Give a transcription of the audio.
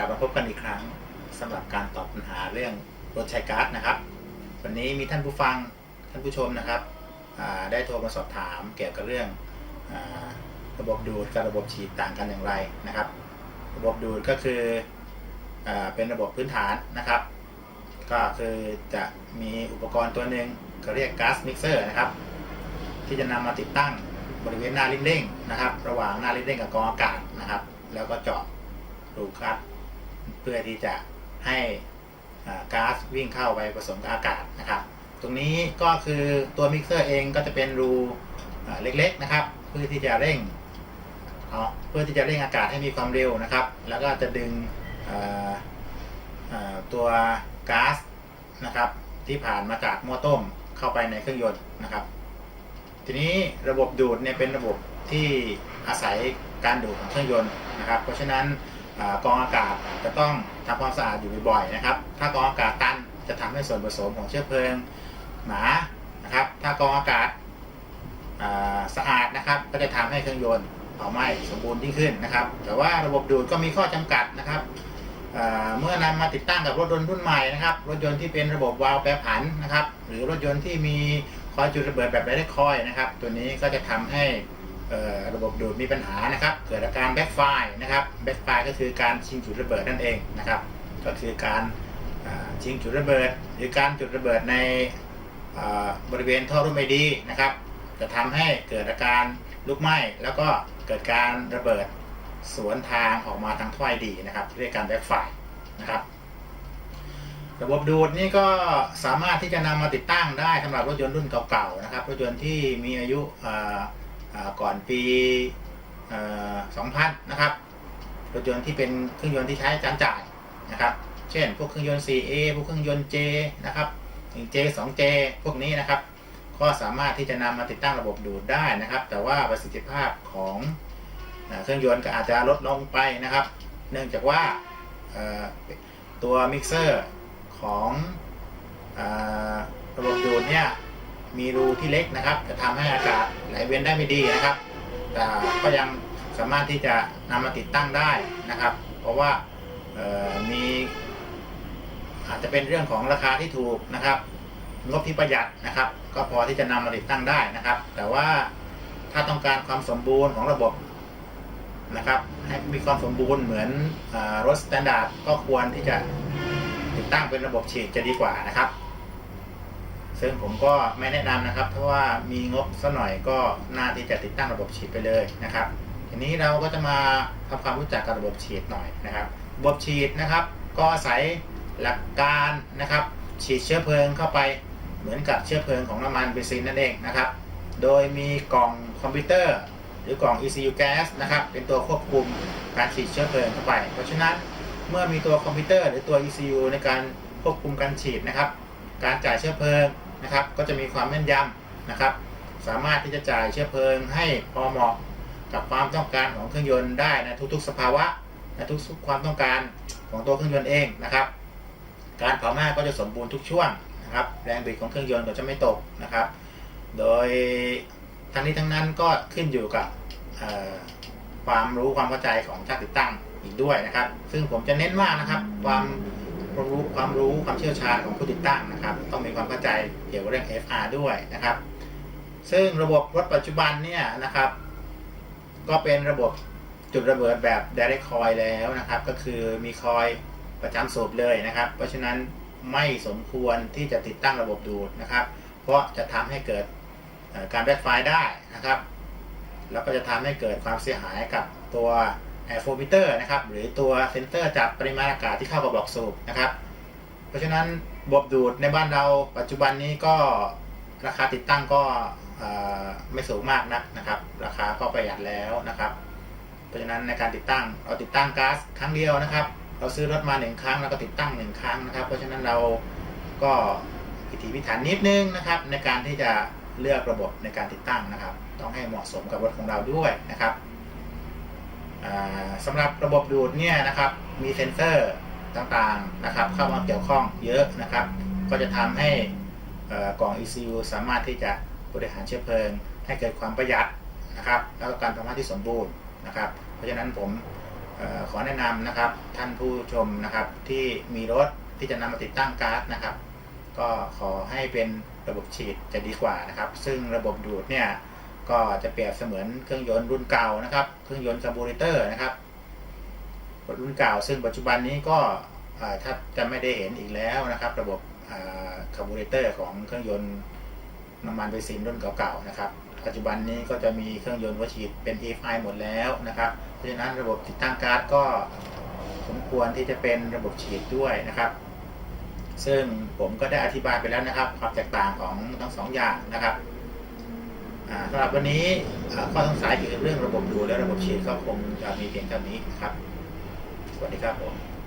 กลับมาพบกันอีกครั้งสำหรับการตอบปัญหาเรื่องรถใช้ก๊าซนะครับ วันนี้มีท่านผู้ฟังท่านผู้ชมนะครับได้โทรมาสอบถามเกี่ยวกับเรื่องอระบบดูดกับระบบฉีดต่างกันอย่างไรนะครับ ระบบดูดก็คืออเป็นระบบพื้นฐานนะครับ ก็คือจะมีอุปกรณ์ตัวหนึ่งเขาเรียกก๊าซมิกเซอร์นะครับ ที่จะนำมาติดตั้งบริเวณหน้าลิ้นเร่งนะครับ ระหว่างหน้าลิ้นเร่งกับกองอากาศนะครับ แล้วก็เจาะรูก๊าซ เพื่อที่จะให้ก๊าซวิ่งเข้าไปผสมกับอากาศนะครับ ตรงนี้ก็คือตัวมิกเซอร์เองก็จะเป็นรูเล็กๆนะครับ เพื่อที่จะเร่งเเพื่อที่จะเร่งอากาศให้มีความเร็วนะครับ แล้วก็จะดึงตัวก๊าซนะครับที่ผ่านมาจากหม้อต้มเข้าไปในเครื่องยนต์นะครับ ทีนี้ระบบดูดเนี่ยเป็นระบบที่อาศัยการดูดของเครื่องยนต์นะครับ เพราะฉะนั้น กองอากาศจะต้องทำความสะอาดอยู่บ่อยๆนะครับ ถ้ากองอากาศตันจะทำให้ส่วนผสมของเชื้อเพลิงหนานะครับ ถ้ากองอากาศสะอาดนะครับก็จะทำให้เครื่องยนต์เผาไหม้สมบูรณ์ยิ่งขึ้นนะครับ แต่ว่าระบบดูดก็มีข้อจำกัดนะครับเมื่อนำมาติดตั้งกับรถยนต์รุ่นใหม่นะครับ รถยนต์ที่เป็นระบบวาล์วแปรผันนะครับ หรือรถยนต์ที่มีคอยจุดระเบิดแบบไร้คอยนะครับ ตัวนี้ก็จะทำให้ ระบบดูดมีปัญหานะครับ เกิดอาการแบ็กไฟนะครับแบ็กไฟก็คือการชิงจุดระเบิดนั่นเองนะครับ ก็คือการชิงจุดระเบิด หรือการจุดระเบิดในบริเวณท่อรุ่นไม่ดีนะครับ จะทำให้เกิดอาการลุกไหม้ แล้วก็เกิดการระเบิดสวนทางออกมาทางท่อไอดีนะครับเรียกการแบ็กไฟนะครับ ระบบดูดนี่ก็สามารถที่จะนำมาติดตั้งได้สำหรับรถยนต์รุ่นเก่าๆนะครับรถยนต์ที่มีอายุ ก่อนปี2000 นะครับ รถยนต์ที่เป็นเครื่องยนต์ที่ใช้จานจ่ายนะครับ เช่น พวกเครื่องยนต์ 4A พวกเครื่องยนต์ J นะครับ 1J 2J พวกนี้นะครับ ก็สามารถที่จะนำมาติดตั้งระบบดูดได้นะครับ แต่ว่าประสิทธิภาพของเครื่องยนต์ก็อาจจะลดลงไปนะครับ เนื่องจากว่าตัวมิกเซอร์ของอระบบดูดเนี่ย มีรูที่เล็กนะครับ จะทำให้อากาศไหลเวียนได้ไม่ดีนะครับ แต่ก็ยังสามารถที่จะนำมาติดตั้งได้นะครับ เพราะว่ามีอาจจะเป็นเรื่องของราคาที่ถูกนะครับงบที่ประหยัดนะครับ ก็พอที่จะนำมาติดตั้งได้นะครับ แต่ว่าถ้าต้องการความสมบูรณ์ของระบบนะครับให้มีความสมบูรณ์เหมือนอรถสแตนดาร์ดก็ควรที่จะติดตั้งเป็นระบบฉีดจะดีกว่านะครับ ซึ่งผมก็ไม่แนะนำนะครับเพราะว่ามีงบสักหน่อยก็น่าที่จะติดตั้งระบบฉีดไปเลยนะครับ ทีนี้เราก็จะมาทำความรู้จักกับระบบฉีดหน่อยนะครับ ระบบฉีดนะครับ ก็อาศัยหลักการนะครับ ฉีดเชื้อเพลิงเข้าไปเหมือนกับเชื้อเพลิงของน้ำมันเบนซินนั่นเองนะครับ โดยมีกล่องคอมพิวเตอร์ หรือกล่อง ECU gas นะครับ เป็นตัวควบคุมการฉีดเชื้อเพลิงเข้าไป เพราะฉะนั้นเมื่อมีตัวคอมพิวเตอร์หรือตัว ECU ในการควบคุมการฉีดนะครับ การจ่ายเชื้อเพลิง นะครับ ก็จะมีความแม่นยำนะครับ สามารถที่จะจ่ายเชื้อเพลิงให้พอเหมาะกับความต้องการของเครื่องยนต์ได้ในทุกๆ สภาวะในทุกๆความต้องการของตัวเครื่องยนต์เองนะครับ การเผาไหม้ก็จะสมบูรณ์ทุกช่วงนะครับ แรงบิดของเครื่องยนต์ก็จะไม่ตกนะครับ โดยทั้งนี้ทั้งนั้นก็ขึ้นอยู่กับความรู้ความเข้าใจของช่างติดตั้งอีกด้วยนะครับ ซึ่งผมจะเน้นมากนะครับ ความ รู้ความรู้ความเชี่ยวชาญของผู้ติดตั้งนะครับ ต้องมีความเข้าใจเกี่ยวกับเรื่อง FR ด้วยนะครับ ซึ่งระบบรถปัจจุบันเนี่ยนะครับ ก็เป็นระบบจุดระเบิดแบบ direct coil แล้วนะครับ ก็คือมีคอยประจำสูบเลยนะครับ เพราะฉะนั้นไม่สมควรที่จะติดตั้งระบบดูดนะครับ เพราะจะทำให้เกิดการแบ็คไฟได้นะครับ แล้วก็จะทำให้เกิดความเสียหายกับตัว air flow meter นะครับหรือตัวเซนเซอร์จับปริมาณอากาศที่เข้ากับบอกสูบนะครับเพราะฉะนั้นระบบดูดในบ้านเราปัจจุบันนี้ก็ราคาติดตั้งก็ไม่สูงมากนักนะครับ ราคาก็ประหยัดแล้วนะครับ เพราะฉะนั้นในการติดตั้งเราติดตั้งก๊าซครั้งเดียวนะครับ เราซื้อรถมาหนึ่งครั้งแล้วก็ติดตั้งหนึ่งครั้งนะครับ เพราะฉะนั้นเราก็พิถีพิถันนิดนึงนะครับ ในการที่จะเลือกระบบในการติดตั้งนะครับ ต้องให้เหมาะสมกับรถของเราด้วยนะครับ สำหรับระบบดูดเนี่ยนะครับมีเซ็นเซอร์ต่างๆนะครับเข้ามาเกี่ยวข้องเยอะนะครับ ก็จะทำให้กล่อง ECU สามารถที่จะบริหารเชื้อเพลิง ให้เกิดความประหยัดนะครับแล้วก็การทำงานที่สมบูรณ์นะครับ เพราะฉะนั้นผมออขอแนะนำนะครับท่านผู้ชมนะครับที่มีรถที่จะนำมาติดตั้งก๊าซนะครับ ก็ขอให้เป็นระบบฉีดจะดีกว่านะครับ ซึ่งระบบดูดเนี่ยก็จะเปรียบเสมือนเครื่องยนต์รุ่นเก่านะครับ เครื่องยนต์คาร์บูเรเตอร์นะครับ รุ่นเก่า ซึ่งปัจจุบันนี้ก็ถ้าจะไม่ได้เห็นอีกแล้วนะครับ ระบบคาร์บูเรเตอร์ของเครื่องยนต์น้ำมันเบนซินรุ่นเก่าๆนะครับ ปัจจุบันนี้ก็จะมีเครื่องยนต์หัวฉีดเป็น EFI หมดแล้วนะครับ เพราะฉะนั้นระบบติดตั้งก๊าซก็สมควรที่จะเป็นระบบฉีดด้วยนะครับ ซึ่งผมก็ได้อธิบายไปแล้วนะครับ ความแตกต่างของทั้งสองอย่างนะครับสำหรับวันนี้ข้อสงสัยเกี่ยวกับเรื่องระบบดูและระบบฉีดก็คงจะมีเพียงเท่านี้ครับ สวัสดีครับผม